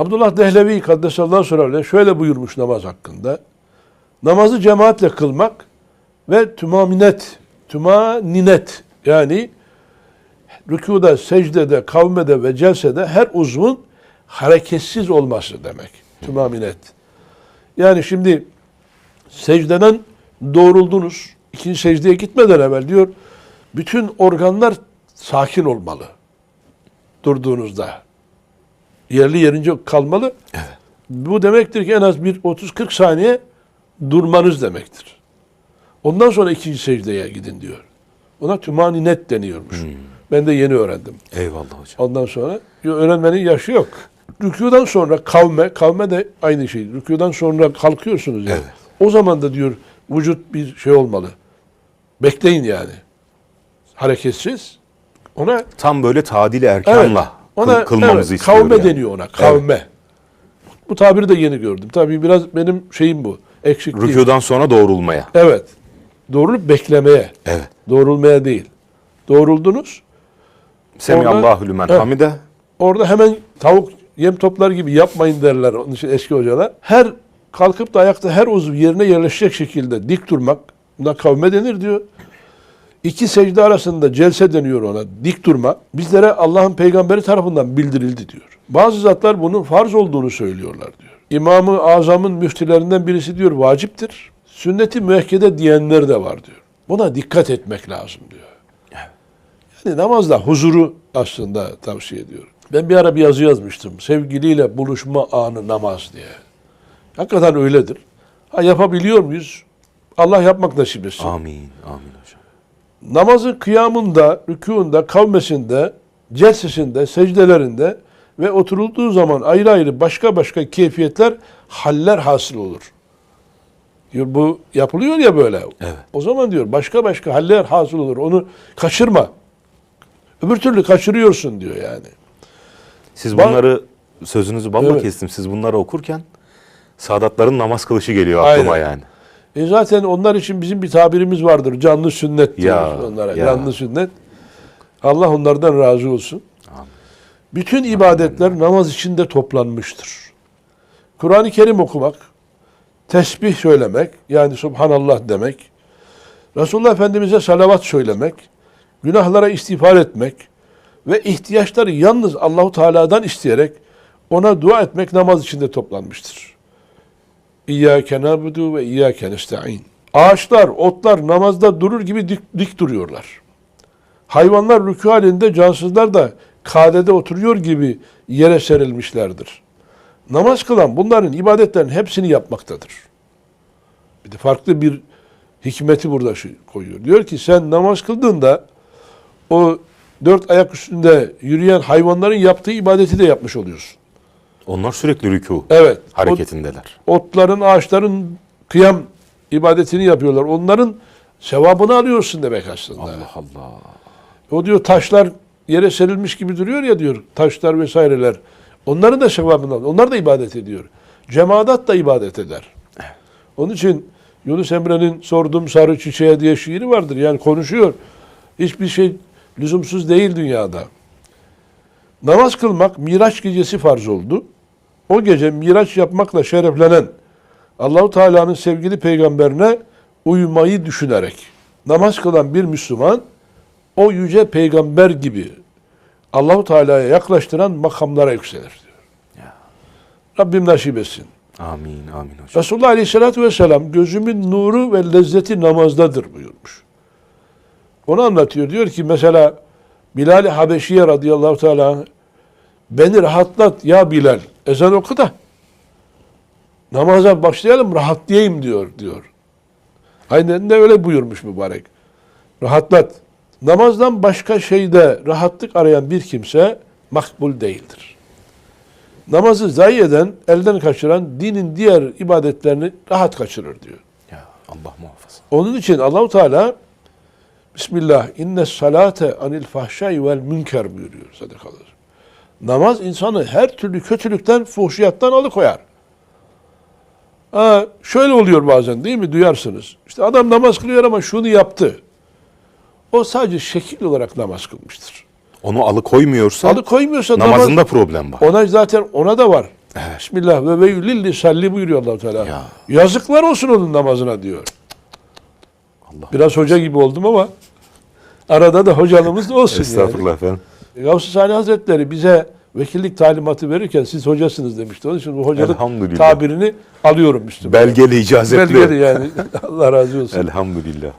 Abdullah Dehlevi Kaddesallahu sonra şöyle buyurmuş namaz hakkında. Namazı cemaatle kılmak ve tümaminet, tümaninet yani rükuda, secdede, kavmede ve celsede her uzvun hareketsiz olması demek. Tümaminet. Yani şimdi secdeden doğruldunuz. İkinci secdeye gitmeden evvel diyor bütün organlar sakin olmalı. Durduğunuzda. Yerli yerince kalmalı. Bu demektir ki en az bir 30-40 saniye durmanız demektir. Ondan sonra ikinci secdeye gidin diyor. Ona tümaninet deniyormuş. Ben de yeni öğrendim. Eyvallah hocam. Ondan sonra öğrenmenin yaşı yok. Rükudan sonra kavme, kavme de aynı şey. Rükudan sonra kalkıyorsunuz yani. Evet. O zaman da diyor vücut bir şey olmalı. Bekleyin yani. Hareketsiz. Ona Tam böyle tadili evet, erkanla ona kıl- kılmamızı evet, kavme yani. deniyor ona. Kavme. Bu tabiri de yeni gördüm. Tabii biraz benim şeyim bu. Eksikliğim. Rükudan sonra doğrulmaya. Evet. Doğrulup beklemeye. Evet. Doğrulmaya değil. Doğruldunuz. Semiyallahu lümen Evet. hamide. Orada hemen tavuk yem toplar gibi yapmayın derler onun için eski hocalar. Her kalkıp da ayakta her uzuv yerine yerleşecek şekilde dik durmak. Buna kavme denir diyor. İki secde arasında celse deniyor ona. Dik durma. Bizlere Allah'ın peygamberi tarafından bildirildi diyor. Bazı zatlar bunun farz olduğunu söylüyorlar diyor. İmamı Azam'ın müftilerinden birisi diyor vaciptir. Sünneti müekkede diyenler de var diyor. Buna dikkat etmek lazım diyor. Yani namazda huzuru aslında tavsiye ediyorum. Ben bir ara bir yazı yazmıştım. Sevgiliyle buluşma anı namaz diye. Hakikaten öyledir. Ha yapabiliyor muyuz? Allah yapmak nasip etsin. Amin. Amin hocam. Namazın kıyamında, rükûunda, kavmesinde, celsesinde, secdelerinde ve oturulduğu zaman ayrı ayrı başka başka keyfiyetler, haller hasıl olur. Diyor bu yapılıyor ya böyle. Evet. O zaman diyor başka başka haller hasıl olur. Onu kaçırma. Öbür türlü kaçırıyorsun diyor yani. Siz bunları sözünüzü balla Evet. kestim. Siz bunları okurken Sadatların namaz kılışı geliyor aklıma Aynen. yani. E zaten onlar için bizim bir tabirimiz vardır. Canlı sünnet Ya, diyoruz onlara. ya. Canlı sünnet. Allah onlardan razı olsun. Amin. Bütün ibadetler namaz içinde toplanmıştır. Kur'an-ı Kerim okumak, tesbih söylemek, yani Subhanallah demek, Resulullah Efendimiz'e salavat söylemek, günahlara istiğfar etmek ve ihtiyaçları yalnız Allahu Teala'dan isteyerek ona dua etmek namaz içinde toplanmıştır. İyyâke nâbudu ve iyyâke nesta'in. Ağaçlar, otlar namazda durur gibi dik, dik duruyorlar. Hayvanlar rükû halinde, cansızlar da kadede oturuyor gibi yere serilmişlerdir. Namaz kılan bunların ibadetlerin hepsini yapmaktadır. Bir de farklı bir hikmeti burada koyuyor. Diyor ki sen namaz kıldığında o dört ayak üstünde yürüyen hayvanların yaptığı ibadeti de yapmış oluyorsun. Onlar sürekli rükû Evet. hareketindeler. otların, ağaçların kıyam ibadetini yapıyorlar. Onların sevabını alıyorsun demek aslında. Allah Allah. O diyor taşlar yere serilmiş gibi duruyor ya diyor. Taşlar vesaireler. Onların da sevabını alıyor. Onlar da ibadet ediyor. Cemaat da ibadet eder. Onun için Yunus Emre'nin Sordum Sarı Çiçeğe diye şiiri vardır. Yani konuşuyor. Hiçbir şey lüzumsuz değil dünyada. Namaz kılmak Miraç gecesi farz oldu. O gece Miraç yapmakla şereflenen Allahu Teala'nın sevgili peygamberine uymayı düşünerek namaz kılan bir Müslüman o yüce peygamber gibi Allahu Teala'ya yaklaştıran makamlara yükselir diyor. Ya. Rabbim nasip etsin. Amin. Amin hocam. Resulullah Aleyhisselatü Vesselam gözümün nuru ve lezzeti namazdadır buyurmuş. Onu anlatıyor. Diyor ki mesela Bilal-i Habeşiye radıyallahu teala beni rahatlat ya Bilal. Ezan oku da namaza başlayalım rahatlayayım diyor diyor. Aynen de öyle buyurmuş mübarek. Rahatlat. Namazdan başka şeyde rahatlık arayan bir kimse makbul değildir. Namazı zayi eden, elden kaçıran dinin diğer ibadetlerini rahat kaçırır diyor. Ya Allah muhafaza. Onun için Allahu Teala Bismillah inne salate anil fahşai vel münker buyuruyor sadakalar. Namaz insanı her türlü kötülükten, fuhşiyattan alıkoyar. Ha, şöyle oluyor bazen değil mi? Duyarsınız. İşte adam namaz kılıyor ama şunu yaptı. O sadece şekil olarak namaz kılmıştır. Onu alıkoymuyorsa Alıkoymuyorsa namaz, namazında problem var. ona zaten ona da var. Bismillah ve veylil lisalli buyuruyor allah Teala. Ya. Yazıklar olsun onun namazına diyor. Allah. Biraz hoca gibi oldum ama arada da hocalığımız da olsun Estağfurullah efendim. yani. Gavs-ı Sani Hazretleri bize vekillik talimatı verirken siz hocasınız demişti. Onun için bu hocalık tabirini alıyorum Müslüman. Belgeli icazetli. Belgeli yani. Allah razı olsun. Elhamdülillah.